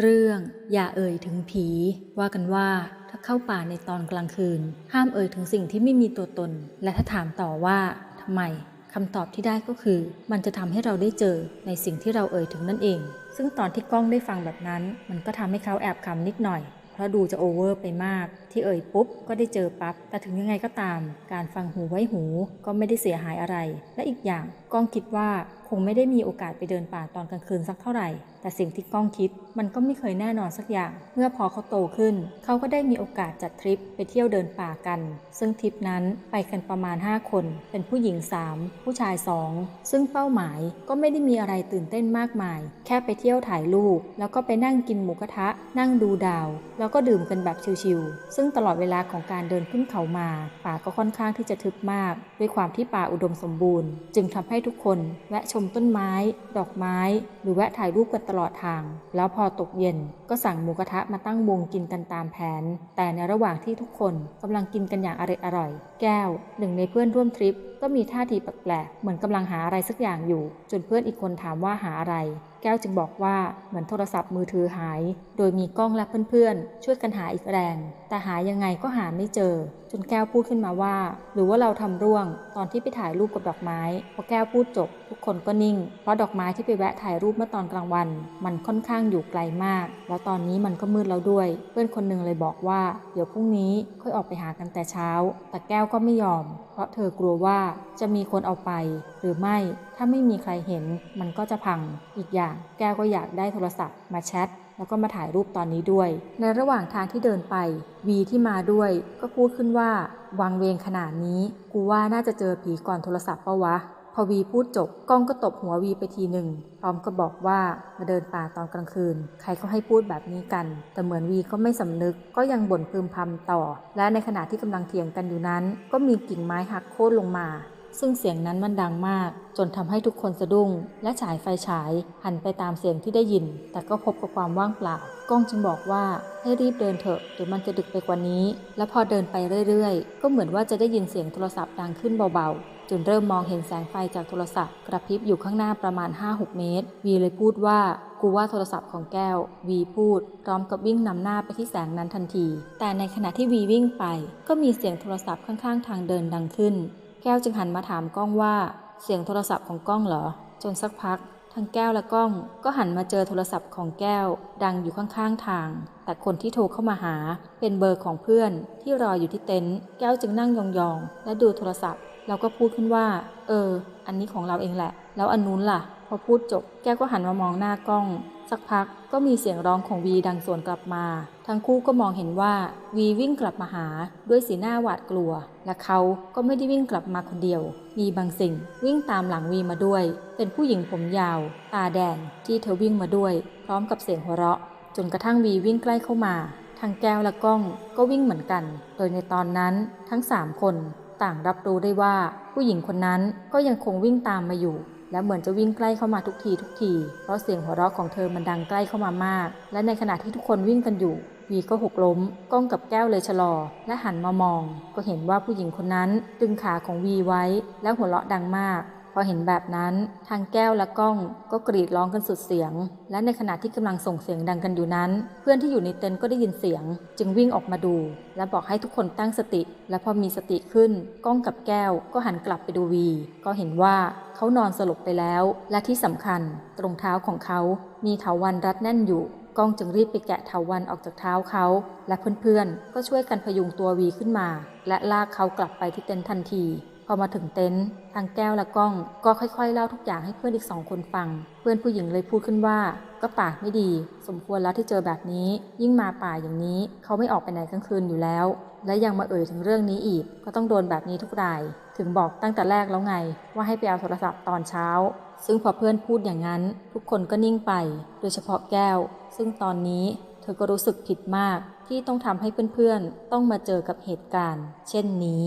เรื่องอย่าเอ่ยถึงผี ว่ากันว่าถ้าเข้าป่าในตอนกลางคืน ห้ามเอ่ยถึงสิ่งที่ไม่มีตัวตน และถ้าถามต่อว่าทำไมคำตอบที่ได้ก็คือ มันจะทำให้เราได้เจอในสิ่งที่เราเอ่ยถึงนั่นเอง ซึ่งตอนที่กล้องได้ฟังแบบนั้น มันก็ทำให้เขาแอบขำนิดหน่อย เพราะดูจะโอเวอร์ไปมาก ที่เอ่ยปุ๊บก็ได้เจอปั๊บแต่ถึงยังไงก็ตาม การฟังหูไว้หูก็ไม่ได้เสียหายอะไร และอีกอย่างกล้องคิดว่า คงไม่ได้มีโอกาสไปเดินป่าตอนกลางคืนสักเท่าไหร่ แต่สิ่งที่ก้องคิดมันก็ไม่เคยแน่นอนสักอย่าง เมื่อพอเขาโตขึ้น เขาก็ได้มีโอกาสจัดทริปไปเที่ยวเดินป่ากัน ซึ่งทริปนั้นไปกันประมาณ 5 คน เป็นผู้หญิง 3 ผู้ชาย 2 ซึ่งเป้าหมายก็ไม่ได้มีอะไรตื่นเต้นมากมาย แค่ไปเที่ยวถ่ายรูป แล้วก็ไปนั่งกินหมูกระทะ นั่งดูดาว แล้วก็ดื่มกันแบบชิลๆ ซึ่งตลอดเวลาของการเดินขึ้นเขามา ป่าก็ค่อนข้างที่จะทึบมาก ด้วยความที่ป่าอุดมสมบูรณ์ จึงทำให้ทุกคนแวะชมมต้นไม้ ดอกไม้ หรือแวะถ่ายรูปกันตลอดทาง แล้วพอตกเย็นก็สั่งหมูกระทะมาตั้งวงกินกันตามแผน แต่ในระหว่างที่ทุกคนกำลังกินกันอย่างอร่อยอร่อยๆแก้ว หนึ่งในเพื่อนร่วมทริป ก็มีท่าทีแปลกๆเหมือนกำลังหาอะไรสักอย่างอยู่ จนเพื่อนอีกคนถามว่าหาอะไร แก้วจึงบอกว่าเหมือนโทรศัพท์มือถือหาย โดยมีกล้องและเพื่อนๆ ช่วยกันหาอีกแรง แต่หายังไงก็หาไม่เจอ จนแก้วพูดขึ้นมาว่า หรือว่าเราทำร่วง ตอนที่ไปถ่ายรูปกับดอกไม้ พอแก้วพูดจบ ทุกคนก็นิ่ง เพราะดอกไม้ที่ไปแวะถ่ายรูปเมื่อตอนกลางวัน มันค่อนข้างอยู่ไกลมาก แล้วตอนนี้มันก็มืดแล้วด้วย เพื่อนคนหนึ่งเลยบอกว่าเดี๋ยวพรุ่งนี้ค่อยออกไปหากันแต่เช้า แต่แก้วก็ไม่ยอม เพราะเธอกลัวว่าจะมีคนเอาไป หรือไม่ถ้าไม่มีใครเห็นมันก็จะพังอีกอย่างแก้วก็อยากได้โทรศัพท์ มาแชทแล้วก็มาถ่ายรูปตอนนี้ด้วย ในระหว่างทางที่เดินไปวีที่มาด้วย ก็พูดขึ้นว่าวังเวงขนาดนี้ กูว่าน่าจะเจอผีก่อนโทรศัพท์ปะวะ พอวีพูดจบก้องก็ตบหัววีไปทีหนึ่งพร้อมก็บอกว่ามาเดินป่าตอนกลางคืน ใครก็ให้พูดแบบนี้กัน แต่เหมือนวีก็ไม่สำนึกก็ยังบ่นพึมพำต่อ และในขณะที่กำลังเถียงกันอยู่นั้น ก็มีกิ่งไม้หักโค่นลงมา ซึ่งเสียงนั้นมันดังมาก จนทำให้ทุกคนสะดุ้ง และฉายไฟฉาย หันไปตามเสียงที่ได้ยิน แต่ก็พบกับความว่างเปล่า ก้องจึงบอกว่าให้รีบเดินเถอะเดี๋ยวมันจะดึกไปกว่านี้ และพอเดินไปเรื่อยๆ ก็เหมือนว่าจะได้ยินเสียงโทรศัพท์ดังขึ้นเบาๆ จนเริ่มมองเห็นแสงไฟจากโทรศัพท์ กระพริบอยู่ข้างหน้าประมาณ 5-6 เมตร วีเลยพูดว่ากูว่าโทรศัพท์ของแก้ว วีพูด พร้อมกับวิ่งนำหน้าไปที่แสงนั้นทันที แต่ในขณะที่วีวิ่งไป ก็มีเสียงโทรศัพท์ข้างๆ ทางเดินดังขึ้น แก้วจึงหันมาถามก้องว่า เสียงโทรศัพท์ของก้องเหรอ จนสักพัก ทั้งแก้วและก้องก็หันมาเจอโทรศัพท์ของแก้ว ดังอยู่ข้างๆทาง แต่คนที่โทรเข้ามาหา เป็นเบอร์ของเพื่อนที่รออยู่ที่เต็นท์แก้วจึงนั่งยองๆ และดูโทรศัพท์ แล้วก็พูดขึ้นว่า เออ อันนี้ของเราเองแหละ แล้วอันนู้นล่ะ พอพูดจบแก้วก็หันมามองหน้ากล้อง สักพักก็มีเสียงร้องของวีดังสวนกลับมา ทั้งคู่ก็มองเห็นว่าวีวิ่งกลับมาหาด้วยสีหน้าหวาดกลัว และเขาก็ไม่ได้วิ่งกลับมาคนเดียว มีบางสิ่งวิ่งตามหลังวีมาด้วย เป็นผู้หญิงผมยาว ตาแดงที่เธอวิ่งมาด้วย พร้อมกับเสียงหัวเราะ จนกระทั่งวีวิ่งใกล้เข้ามา ทางแก้วและกล้องก็วิ่งเหมือนกัน โดยในตอนนั้นทั้งสามคนต่างรับรู้ได้ว่าผู้หญิงคนนั้นก็ยังคงวิ่งตามมาอยู่ และเหมือนจะวิ่งใกล้เข้ามาทุกทีทุกที เพราะเสียงหัวเราะของเธอมันดังใกล้เข้ามามาก และในขณะที่ทุกคนวิ่งกันอยู่วีก็หกล้ม ก้องกับแก้วเลยชะลอ และหันมามอง ก็เห็นว่าผู้หญิงคนนั้นดึงขาของวีไว้ แล้วหัวเราะดังมากพอเห็นแบบนั้นทางแก้วและก้องก็กรีดร้องกันสุดเสียง และในขณะที่กำลังส่งเสียงดังกันอยู่นั้น เพื่อนที่อยู่ในเต็นท์ก็ได้ยินเสียง จึงวิ่งออกมาดู และบอกให้ทุกคนตั้งสติ และพอมีสติขึ้น ก้องกับแก้วก็หันกลับไปดูวี ก็เห็นว่า เขานอนสลบไปแล้ว และที่สำคัญ ตรงเท้าของเขา มีเถาวันรัดแน่นอยู่ ก้องจึงรีบไปแกะเถาวันออกจากเท้าเขา และเพื่อนๆ ก็ช่วยกันพยุงตัววีขึ้นมา และลากเขากลับไปที่เต็นท์ทันทีพอมาถึงเต็นท์ทางแก้วและก้อง ก็ค่อยๆ เล่าทุกอย่างให้เพื่อนอีกสองคนฟัง เพื่อนผู้หญิงเลยพูดขึ้นว่า ก็ปากไม่ดี สมควรแล้วที่เจอแบบนี้ ยิ่งมาป่าอย่างนี้ เขาไม่ออกไปไหนกลางคืนอยู่แล้ว และยังมาเอ่ยถึงเรื่องนี้อีก ก็ต้องโดนแบบนี้ทุกราย ถึงบอกตั้งแต่แรกแล้วไง ว่าให้ไปเอาโทรศัพท์ตอนเช้า ซึ่งพอเพื่อนพูดอย่างนั้น ทุกคนก็นิ่งไป โดยเฉพาะแก้ว ซึ่งตอนนี้เธอก็รู้สึกผิดมากที่ต้องทำให้เพื่อนๆ ต้องมาเจอกับเหตุการณ์ เช่นนี้